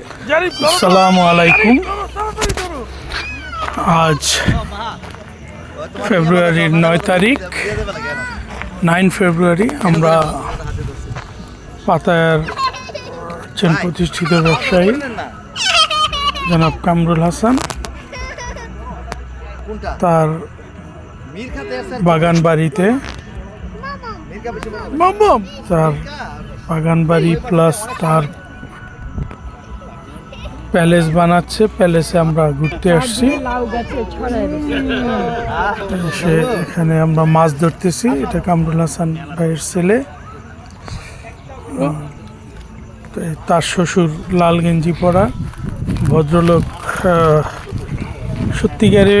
আসসালামু আলাইকুম। আজ ফেব্রুয়ারির নয় তারিখ। নাইন ফেব্রুয়ারি আমরা পাতায়ার একজন প্রতিষ্ঠিত ব্যবসায়ী জনাব কামরুল হাসান। তার বাগান বাড়িতে তার বাগান বাড়ি প্লাস তার প্যালেস বানাচ্ছে, প্যালেসে আমরা ঘুরতে আসছি। এসে এখানে আমরা মাছ ধরতেছি, এটা কামরুল হাসান ভাইয়ের ছেলে। তার শ্বশুর লাল গেঞ্জি পরা। ভদ্রলোক সত্যিকারে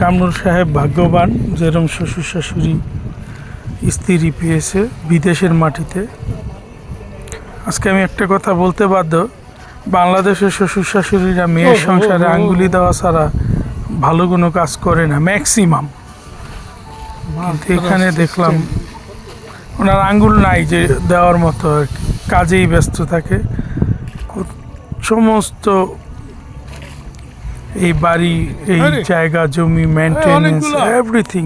কামরুল সাহেব ভাগ্যবান, যেরম শ্বশুর শাশুড়ি, স্ত্রী পেয়েছে বিদেশের মাটিতে। আজকে আমি একটা কথা বলতে বাধ্য। বাংলাদেশের শ্বশুর শাশুড়িরা মেয়ের সংসারে আঙ্গুলি দেওয়া ছাড়া ভালো কোনো কাজ করে না ম্যাক্সিমাম কিন্তু এখানে দেখলাম ওনার আঙ্গুল নাই যে দেওয়ার মতো আর কি কাজেই ব্যস্ত থাকে। সমস্ত এই বাড়ি এই জায়গা জমি মেনটেনেন্স অনেকগুলো। এভরিথিং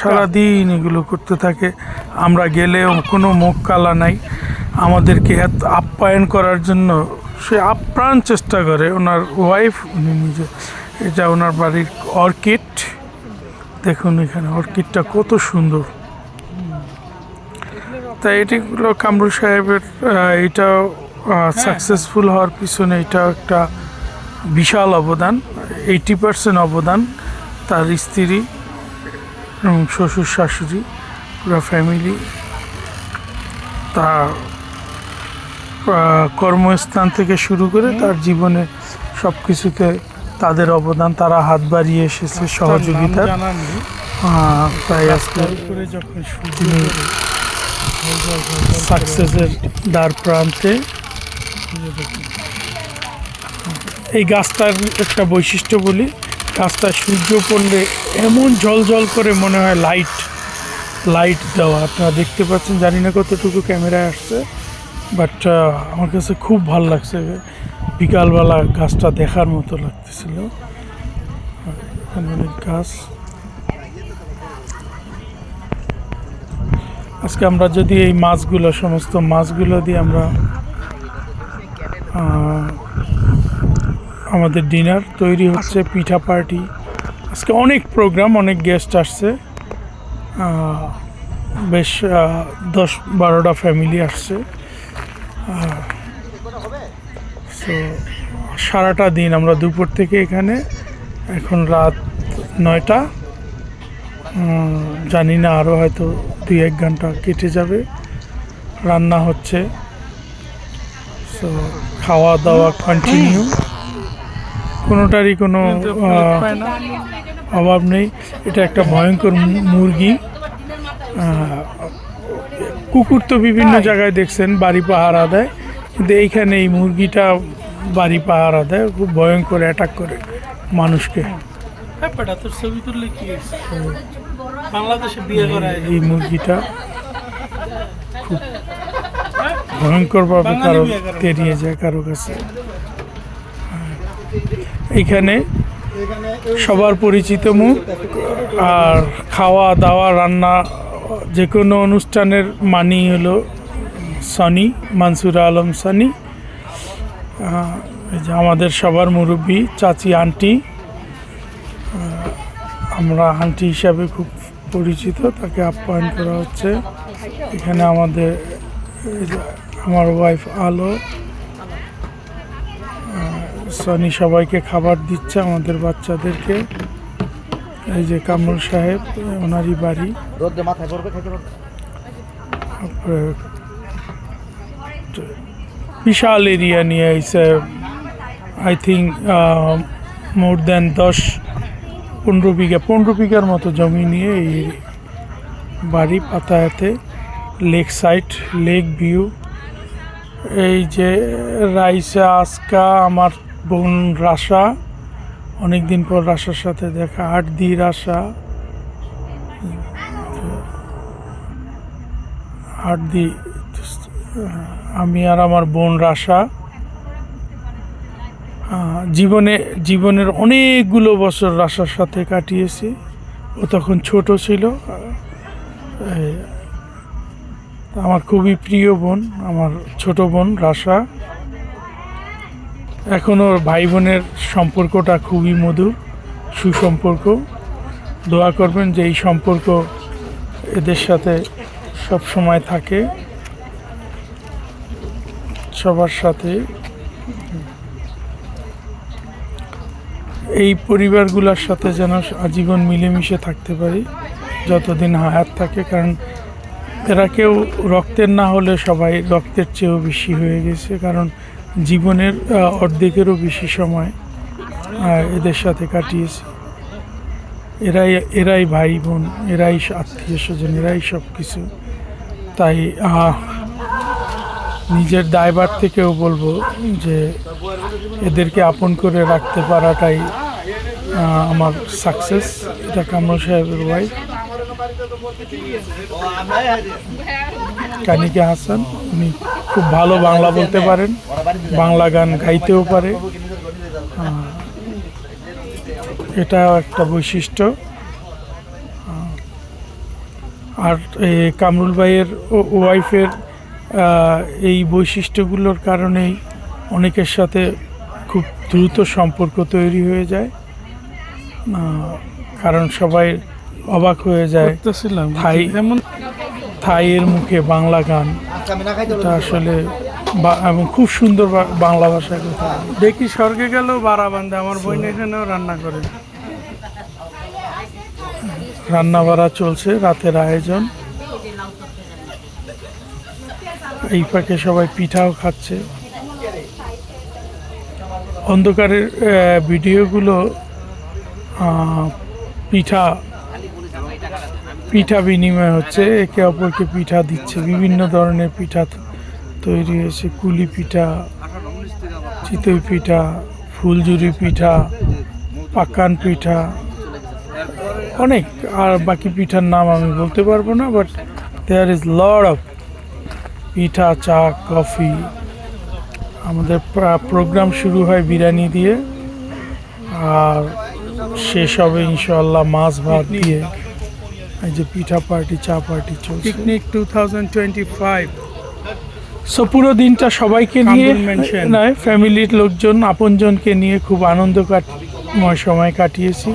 সারাদিন এগুলো করতে থাকে। আমরা গেলেও কোনো মুখ কালা নাই। আমাদেরকে এত আপ্যায়ন করার জন্য সে আপ্রাণ চেষ্টা করে। ওনার ওয়াইফ উনি নিজে এটা ওনার বাড়ির অর্কিড দেখুন এখানে অর্কিডটা কত সুন্দর। তাই এটিগুলো কামরুল সাহেবের এটাও সাকসেসফুল হওয়ার পিছনে এটাও একটা বিশাল অবদান এইটি পার্সেন্ট অবদান। তার স্ত্রী এবং শ্বশুর শাশুড়ি পুরো ফ্যামিলি আহ, কর্মস্থান থেকে শুরু করে তার জীবনে সব কিছুতে তাদের অবদান তারা হাত বাড়িয়ে এসেছে সহযোগিতার। আহ, তাই আজকে তিনি সাকসেসের দ্বার প্রান্তে এই গাছটার একটা বৈশিষ্ট্য বলি গাছটা সূর্য পড়লে এমন জল জল করে মনে হয় লাইট লাইট দেওয়া। আপনারা দেখতে পাচ্ছেন জানি না কতটুকু ক্যামেরায় আসছে। বাট আমার কাছে খুব ভালো লাগছে। বিকালবেলা গাছটা দেখার মতো লাগতেছিল। গাছ। আজকে আমরা যদি এই মাছগুলো, সমস্ত মাছগুলো দিয়ে আমরা আমাদের ডিনার তৈরি হচ্ছে, পিঠা পার্টি। আজকে অনেক প্রোগ্রাম, অনেক গেস্ট আসছে। বেশ দশ বারোটা ফ্যামিলি আসছে। সো সারাটা দিন আমরা দুপুর থেকে এখানে, এখন রাত নয়টা। জানি না আরও হয়তো দুই এক ঘণ্টা কেটে যাবে। রান্না হচ্ছে। সো খাওয়া দাওয়া কন্টিনিউ কোনোটারই কোনো অভাব নেই। এটা একটা ভয়ঙ্কর মুরগি। কুকুর তো বিভিন্ন জায়গায় দেখছেন বাড়ি পাহারা দেয়। কিন্তু এইখানে এই মুরগিটা বাড়ি পাহারা দেয় খুব ভয়ঙ্কর অ্যাটাক করে মানুষকে। এই মুরগিটা খুব ভয়ঙ্করভাবে কারও তেড়িয়ে যায় কারও কাছে। এইখানে সবার পরিচিত মুখ আর খাওয়া দাওয়া রান্না যে কোনো অনুষ্ঠানের মানি হলো সনি, মানসুর আলম সনি এই যে আমাদের সবার মুরব্বী, চাচি, আন্টি আমরা আন্টি হিসাবে খুব পরিচিত, তাকে আপ্যায়ন করা হচ্ছে। এখানে আমাদের আমার ওয়াইফ আলো সনি সবাইকে খাবার দিচ্ছে আমাদের বাচ্চাদেরকে। এই যে কামরুল সাহেব ওনারই বাড়ি। বিশাল এরিয়া নিয়ে আইসে আই থিঙ্ক মোর দেন দশ পনেরো বিঘা পনেরো বিঘার মতো জমি নিয়ে এই বাড়ি পাতায়াতে লেক সাইড লেক ভিউ এই যে রাইসা আজকা আমার বোন রাশা অনেকদিন পর রাশার সাথে দেখা, আট দি রাশা। আট দি, আমি আর আমার বোন রাশা। জীবনে, জীবনের অনেকগুলো বছর রাশার সাথে কাটিয়েছি। ও তখন ছোট ছিল। আমার খুবই প্রিয় বোন, আমার ছোট বোন রাশা। এখন ওর ভাই বোনের সম্পর্কটা খুবই মধুর, সুসম্পর্ক। দোয়া করবেন যে এই সম্পর্ক এদের সাথে সব সময় থাকে, সবার সাথে। এই পরিবারগুলোর সাথে যেন আজীবন মিলেমিশে থাকতে পারি, যতদিন হায়াত থাকে, কারণ এরা কেউ রক্তের না হলে সবাই রক্তের চেয়েও বেশি হয়ে গেছে, কারণ জীবনের অর্ধেকেরও বেশি সময় এদের সাথে কাটিয়েছি। এরাই এরাই ভাই বোন, এরাই আত্মীয় স্বজন, এরাই সব কিছু তাই নিজের দায়বার থেকেও বলব যে এদেরকে আপন করে রাখতে পারাটাই আমার সাকসেস এটা কামরুল সাহেবের ওয়াইফ কানিকা হাসান, উনি খুব ভালো বাংলা বলতে পারেন, বাংলা গান গাইতেও পারে। এটাও একটা বৈশিষ্ট্য। আর কামরুল ভাইয়ের ওয়াইফের এই বৈশিষ্ট্যগুলোর কারণেই অনেকের সাথে খুব দ্রুত সম্পর্ক তৈরি হয়ে যায়। কারণ সবাই অবাক হয়ে যায়। থাই যেমন থাইয়ের মুখে বাংলা গান। এটা আসলে এবং খুব সুন্দর বাংলা ভাষায় কথা। দেখি স্বর্গে গেল বারা বান্ধে আমার বোন এখানেও রান্না করে। রান্না বাড়া চলছে রাতের আয়োজন। এই পাকে সবাই পিঠাও খাচ্ছে। অন্ধকারের ভিডিওগুলো পিঠা পিঠা বিনিময় হচ্ছে, একে অপরকে পিঠা দিচ্ছে। বিভিন্ন ধরনের পিঠা তৈরি হয়েছে। কুলি পিঠা, চিতই পিঠা, ফুলঝুরি পিঠা, পাকান পিঠা, অনেক। আর বাকি পিঠার নাম আমি বলতে পারব না but there is lot of পিঠা, চা, কফি। আমাদের প্রোগ্রাম শুরু হয় বিরিয়ানি দিয়ে, আর শেষ হবে ইনশাল্লাহ মাছ ভাত দিয়ে। এই যে পিঠা পার্টি চা পার্টি চলছে। Picnic two thousand twenty five so পুরো দিনটা সবাইকে নিয়ে নয় ফ্যামিলির লোকজন আপনজনকে নিয়ে খুব আনন্দ কাটময় সময় কাটিয়েছি।